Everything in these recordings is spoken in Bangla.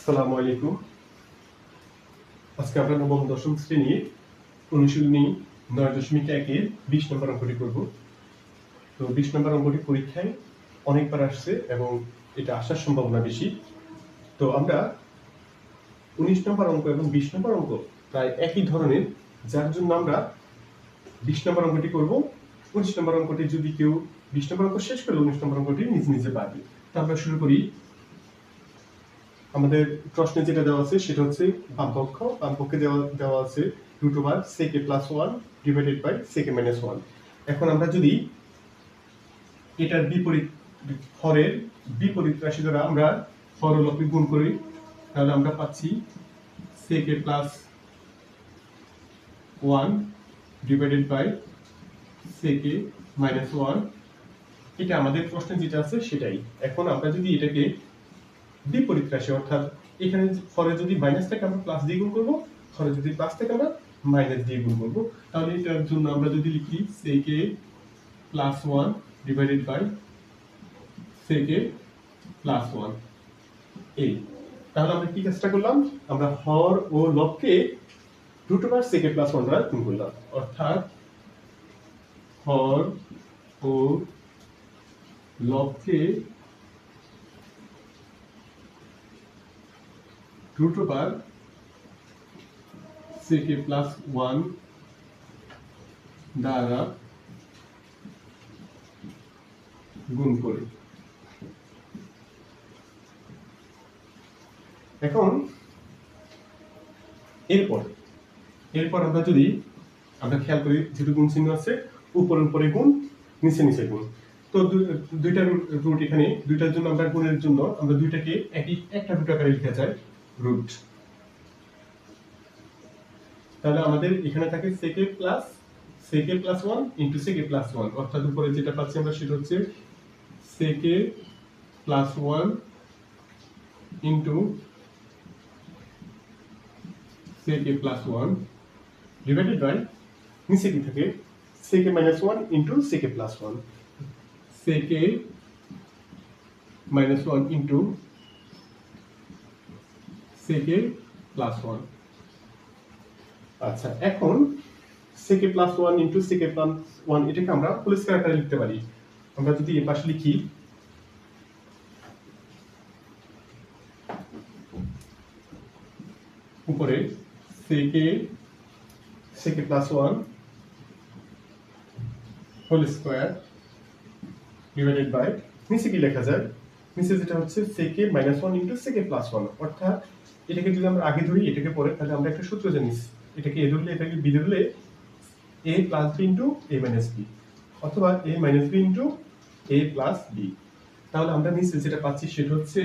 আসসালামু আলাইকুম। আজকে আমরা নবম, দশম শ্রেণির অনুশীলনী নয় দশমিক একের বিশ নম্বর অঙ্কটি করব। তো বিশ নম্বর অঙ্কটি পরীক্ষায় অনেকবার আসছে এবং এটা আসার সম্ভাবনা বেশি। তো আমরা উনিশ নম্বর অঙ্ক এবং বিশ নম্বর অঙ্ক প্রায় একই ধরনের, যার জন্য আমরা বিশ নম্বর অঙ্কটি করব। উনিশ নম্বর অঙ্কটি যদি কেউ বিশ নম্বর অঙ্ক শেষ করলে উনিশ নম্বর অঙ্কটি নিজ নিজে পারবে তো আমরা শুরু করি আমাদের প্রশ্নে যেটা দেওয়া আছে সেটা হচ্ছে বামপক্ষ। বামপক্ষে দেওয়া দেওয়া আছে root over sec A plus one divided by sec A minus one এখন আমরা যদি এটার বিপরীত হরের বিপরীত রাশি দ্বারা আমরা হর ও গুণ করি, তাহলে আমরা পাচ্ছি sec A plus one divided by sec A minus one এটা আমাদের প্রশ্নে যেটা আছে সেটাই। এখন আমরা যদি এটাকে বিপরীত রাশি, অর্থাৎ এখানে ফলে যদি মাইনাস থাকে আমরা প্লাস দিয়ে গুণ করব, ফলে যদি প্লাস থাকে আমরা মাইনাস দিয়ে গুণ করব। তাহলে এটার জন্য আমরা যদি লিখি sec A plus one divided by sec A plus one এই তাহলে আমরা কি কাজটা করলাম? আমরা হর ও লবকে root over sec A plus one দ্বারা গুণ করলাম। অর্থাৎ হর ও লবকে root over a plus 1 দ্বারা গুণ করি। এখন এরপর এরপর আমরা যদি, আমরা খেয়াল করি যেহেতু গুণ চিহ্ন আছে, উপরে উপরে গুণ, নিচে নিচে গুণ। তো দুইটা রুট এখানে, দুইটার জন্য আমরা গুণের জন্য আমরা দুইটাকে একই, একটা রুট আকারে লিখা যায়। রুট তাহলে আমাদের এখানে থাকে sec A plus sec A plus one into sec A plus one অর্থাৎ উপরে যেটা পাচ্ছি আমরা সেটা হচ্ছে sec A plus one into sec A plus one divided by নিচে কি থাকে? Sec A minus one into sec A plus one sec A minus one into sec A plus one আচ্ছা এখন sec A plus one into sec A plus one এটাকে আমরা হোল আকারে লিখতে পারি। আমরা যদি এ পাশে লিখি, উপরে sec A sec A plus one whole square divided by নিচে কি লেখা যায়? নিচে যেটা হচ্ছে sec A minus one into sec A plus one অর্থাৎ এটাকে যদি আমরা আগে ধরি, এটাকে পরে তাহলে আমরা একটা সূত্র জানি। এটাকে এ ধরলে, এটাকে বি ধরলে A plus B into A minus B অথবা A minus B into A plus B তাহলে আমরা নিচে যেটা পাচ্ছি সেটা হচ্ছে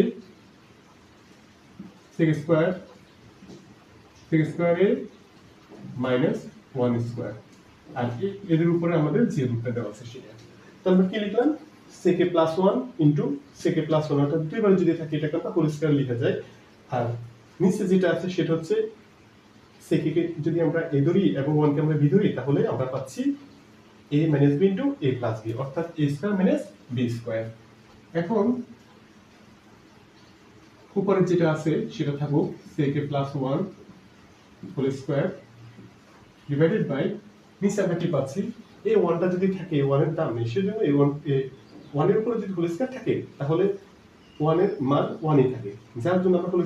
sec square sec square A minus one square আর এদের উপরে আমাদের যে রূপটা দেওয়া আছে সেটা। তো আমরা কি লিখলাম? Sec A plus one into sec A plus one অর্থাৎ দুইবার যদি থাকে এটাকে আমরা পরিষ্কার লিখা যায়। আর নিচে যেটা আছে, সেটা হচ্ছে সেকে যদি আমরা এ ধরি এবং ওয়ানকে আমরা বি ধরি, তাহলে আমরা পাচ্ছি A minus B into A plus B অর্থাৎ A square minus B square এখন উপরে যেটা আছে, সেটা থাকুক sec A plus one whole square divided by নিচে আমরা কি পাচ্ছি? এই ওয়ানটা যদি থাকে ওয়ানের দাম নেই, সেজন্য এই ওয়ান ওয়ানের উপরে যদি হোল স্কয়ার থাকে, তাহলে ওয়ানের মান ওয়ানই থাকে। যার জন্য আমরা হোল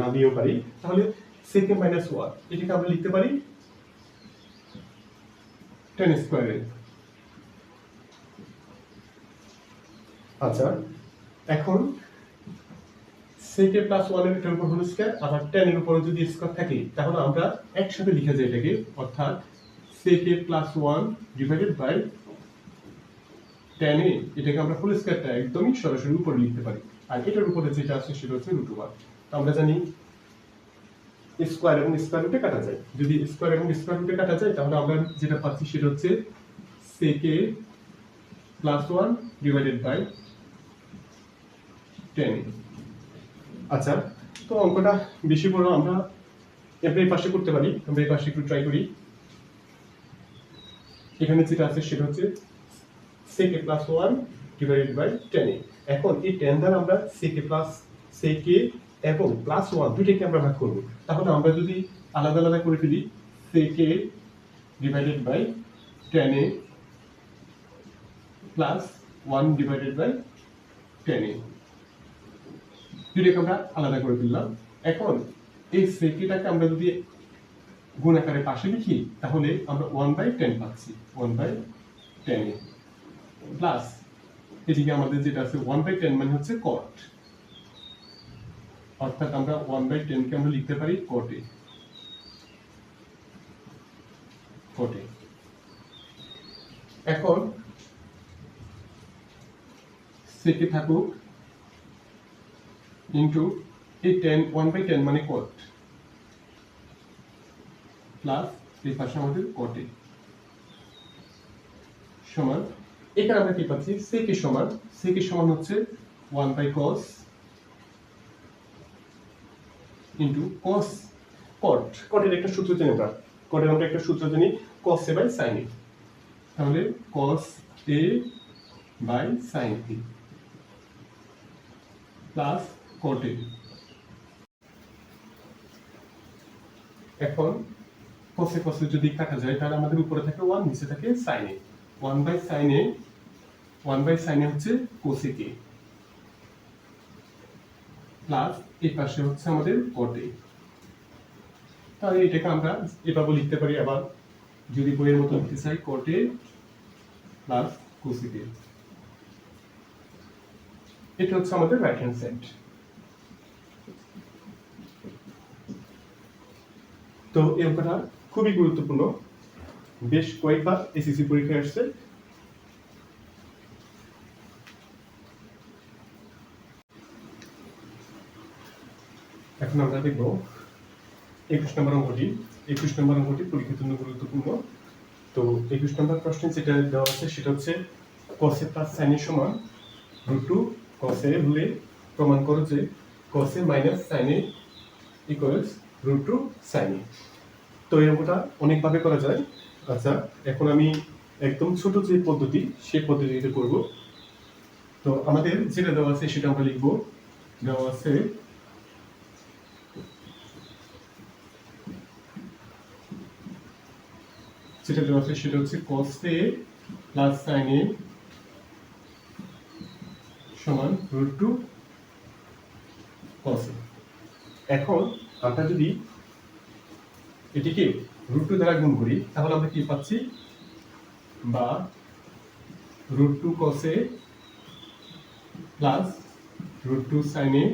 না দিয়েও পারি, তাহলে সেকে মাইনাস ওয়ান এটাকে আমরা লিখতে পারি টেন স্কোয়ারে আচ্ছা এখন সেকে প্লাস ওয়ানের এটার উপর হোল স্কয়ার আবার টেন এর উপরে যদি স্কয়ার থাকে, তাহলে আমরা একসাথে লিখে যাই এটাকে, অর্থাৎ sec A plus one divided by tan A এটাকে আমরা হোল স্কয়ারটা একদমই সরাসরি উপরে লিখতে পারি। আর এটার উপরে যেটা আছে সেটা হচ্ছে রুট ওভার আমরা জানি স্কোয়ার এবং স্কোয়ার রুটে কাটা যায়। যদি স্কোয়ার এবং স্কোয়ার রুটে কাটা যায়, তাহলে আমরা যেটা পাচ্ছি সেটা হচ্ছে sec A plus one divided by tan আচ্ছা তো অঙ্কটা বেশি বড় আমরা এবার এই পাশে করতে পারি। আমরা এই পাশে একটু ট্রাই করি। এখানে যেটা আছে সেটা হচ্ছে sec A plus one divided by tan এখন এই টেন দ্বারা আমরা সেকে প্লাস সেকে এবং প্লাস ওয়ান দুইটাকে আমরা ভাগ করব। তাহলে আমরা যদি আলাদা আলাদা করে ফেলি sec A divided by tan A plus one divided by tan A দুইটাকে আমরা আলাদা করে ফেললাম। এখন এই সেকেটাকে আমরা যদি গুণ আকারে পাশে লিখি, তাহলে আমরা ওয়ান বাই টেন পাচ্ছি। One by tan A plus এদিকে আমাদের যেটা আছে ওয়ান বাই টেন মানে হচ্ছে কট অর্থাৎ আমরা ওয়ান বাই টেনকে আমরা লিখতে পারি কটে কটে এখন সেকে থাকুক ইন্টু এই টেন ওয়ান বাই টেন মানে কট প্লাস এই পাশে আমাদের কটে সমান এখানে আমরা কি পাচ্ছি? সেকে সমান সেকে সমান হচ্ছে one by cos into cos cot কটের একটা সূত্র জানি আমরা কটের আমরা একটা সূত্র জানি কস এ বাই সাইন তাহলে cos A by sin A plus cot A এখন কসে কসে যদি কাটা যায় তাহলে আমাদের উপরে থাকে ওয়ান নিচে থাকে sin A one by sin A one by sin হচ্ছে কোসেক এ। প্লাস এই পাশে হচ্ছে আমাদের কটে তাহলে এটাকে আমরা এভাবে লিখতে পারি আবার যদি বইয়ের মতো লিখতে চাই কটে প্লাস কোসেকে এটা হচ্ছে আমাদের রাইট হ্যান্ড সাইড তো এই অঙ্কটা খুবই গুরুত্বপূর্ণ। বেশ কয়েকবার এসএসসি পরীক্ষায় আসছে। এখন আমরা দেখব একুশ নম্বর অঙ্কটি। একুশ নম্বর অঙ্কটি পরীক্ষার জন্য গুরুত্বপূর্ণ। তো একুশ নম্বর প্রশ্নে যেটা দেওয়া আছে, সেটা হচ্ছে কসে প্লাস সাইনের সমান রুট টু কসে হলে প্রমাণ করো যে কসে মাইনাস সাইনে ইকুয়ালস রুট টু সাইনে তো এই অঙ্কটা অনেকভাবে করা যায়। আচ্ছা এখন আমি একদম ছোট যে পদ্ধতি সেই পদ্ধতিতে করব। তো আমাদের যেটা দেওয়া আছে, সেটা আমরা লিখব। দেওয়া আছে যেটা দেওয়া আছে সেটা হচ্ছে cos a plus sin a সমান রুট টু cos a এখন আমরা যদি এটিকে রুট টু দ্বারা গুণ করি, তাহলে আমরা কি পাচ্ছি? বা root two cos a plus root two sin a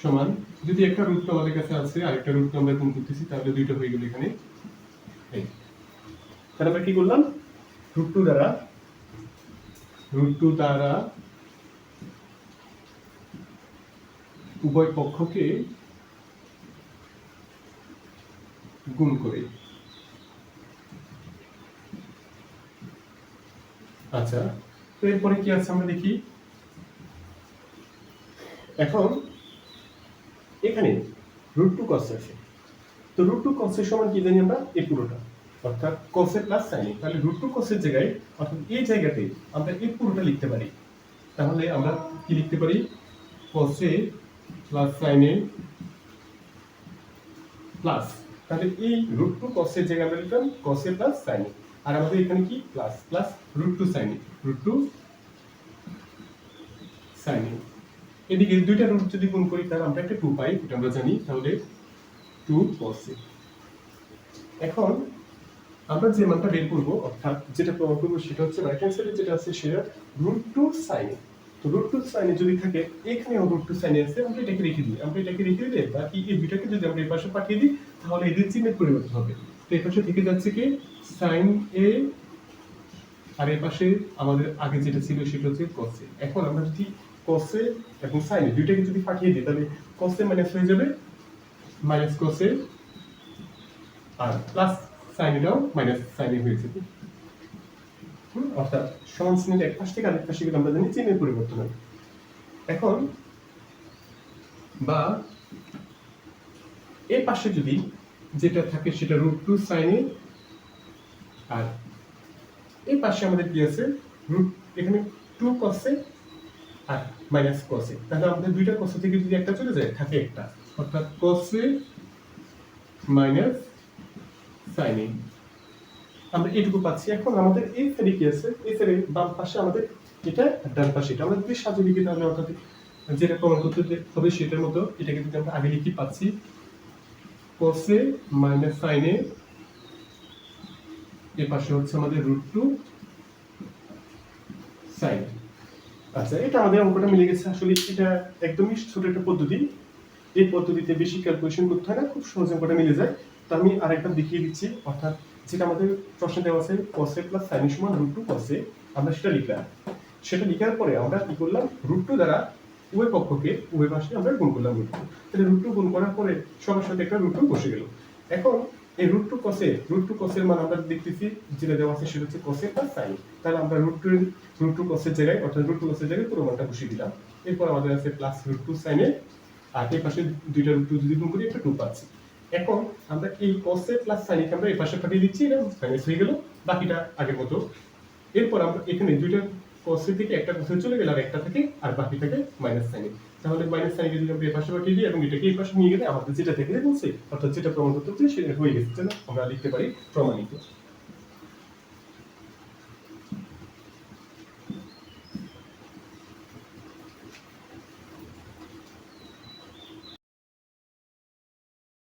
সমান যদি একটা রুট আমাদের কাছে আছে আর একটা রুট আমরা গুণ করতেছি তাহলে দুইটা হয়ে গেল এখানে। তাহলে আমরা কি করলাম? রুট টু দ্বারা। রুট টু দ্বারা উভয় পক্ষকে গুণ করে। আচ্ছা তো এরপরে কি আছে আমরা দেখি? এখন এখানে রুট টু কস আছে। তো রুট টু কসের সমান কি জানি আমরা? এই পুরোটা। অর্থাৎ কসে প্লাস সাইনে তাহলে রুট টু কসের জায়গায়, অর্থাৎ এই জায়গাতে আমরা এই পুরোটা লিখতে পারি। তাহলে আমরা কি লিখতে পারি? কসে প্লাস সাইনে প্লাস তাহলে এই রুট টু কসের জায়গায় আমরা লিখলাম কসে প্লাস সাইনে আর আমাদের এখানে কি? Plus plus root two sin A root two sin A এদিকে দুইটা রুট যদি গুণ করি, তাহলে আমরা একটা টু পাই, এটা আমরা জানি, তাহলে টু কসে এখন আমরা যে মানটা বের করব, অর্থাৎ যেটা প্রমাণ করব সেটা হচ্ছে রাইট হ্যান্ড সাইডে যেটা আছে, সেটা রুট টু সাইনে তো রুট টু সাইনে যদি থাকে, এখানেও রুট টু সাইনে আছে, আমরা এটাকে রেখে দিই। আমরা এটাকে রেখে দিলে বাকি এই দুইটাকে যদি আমরা এই পাশে পাঠিয়ে দিই, তাহলে এদের চিহ্নের পরিবর্তন হবে। তো এই পাশে থেকে যাচ্ছে কি? সাইন এ আর এই পাশে আমাদের আগে যেটা ছিল, সেটা হচ্ছে কসে এখন আমরা যদি কসে এবং সাইনে দুইটাকে যদি ফাটিয়ে দিই, তাহলে কসে মাইনাস হয়ে যাবে মাইনাস কসে আর প্লাস সাইনেটাও মাইনাস সাইনে হয়ে যাবে। অর্থাৎ সমান চিহ্নের এক পাশ থেকে আরেক পাশে গেলে আমরা জানি চিহ্নের পরিবর্তন হয় এখন বা এর পাশে যদি যেটা থাকে সেটা রুট টু সাইনে আর এই পাশে আমাদের কি আছে? রুট এখানে টু কসে আর মাইনাস কসে তাহলে আমাদের দুইটা কসে থেকে যদি একটা চলে যায়, থাকে একটা। অর্থাৎ কসে মাইনাস সাইন আমরা এটুকু পাচ্ছি। এখন আমাদের এই সাইডে কি আছে? এই সাইডে বাম পাশে আমাদের এটা ডান পাশে এটা। আমরা যদি সাজিয়ে লিখি তাহলে অর্থাৎ যেটা প্রমাণ করতে হবে সেটার মতো এটাকে যদি আমরা আগে লিখি পাচ্ছি। কোসে মাইনাস সাইনে এর পাশে হচ্ছে আমাদের রুট টু সাইন আচ্ছা এটা আমাদের অঙ্কটা মিলে গেছে। আসলে এটা একদমই ছোট একটা পদ্ধতি। এই পদ্ধতিতে বেশি ক্যালকুলেশন করতে হয় না, খুব সহজে অঙ্কটা মিলে যায়। তো আমি আরেকবার দেখিয়ে দিচ্ছি, অর্থাৎ যেটা আমাদের প্রশ্ন দেওয়া আছে কসে প্লাস সাইনের সমান রুট টু কসে আমরা সেটা লিখলাম। সেটা লিখার পরে আমরা কি করলাম? রুট টু দ্বারা উভয় পক্ষকে উভয় পাশে আমরা গুণ করলাম রুট টু তাহলে রুট টু গুণ করার পরে সবার সাথে একটা রুট টু বসে গেল। এখন এই root two cos A root two কসের মান আমরা দেখতেছি, যেটা দেওয়া আছে সেটা হচ্ছে কসে প্লাস সাইন তাহলে আমরা রুট টু রুট টু কসের জায়গায়, অর্থাৎ রুট টু কসের জায়গায় পুরো মানটা বসিয়ে দিলাম। এরপর আমাদের আছে প্লাস রুট টু সাইনে আর এই পাশে দুইটা রুট টু যদি গুণ করি, একটা টু পাচ্ছি। এখন আমরা এই কসে প্লাস সাইনকে আমরা এই পাশে পাঠিয়ে দিচ্ছি, এটা মাইনাস হয়ে গেল, বাকিটা আগের মতো। এরপর আমরা এখানে দুইটা কসে থেকে একটা কসে চলে গেলে আর একটা থেকে আর বাকি থাকে মাইনাস সাইনে তাহলে মাইনাস সাইনকে যদি আমরা এই পাশে দিই এবং এটাকে এই পাশে নিয়ে গেলে আমাদের যেটা থেকে বলছে অর্থাৎ যেটা প্রমাণ করতে হচ্ছে সেটা হয়ে গেছে? আমরা লিখতে পারি প্রমাণিত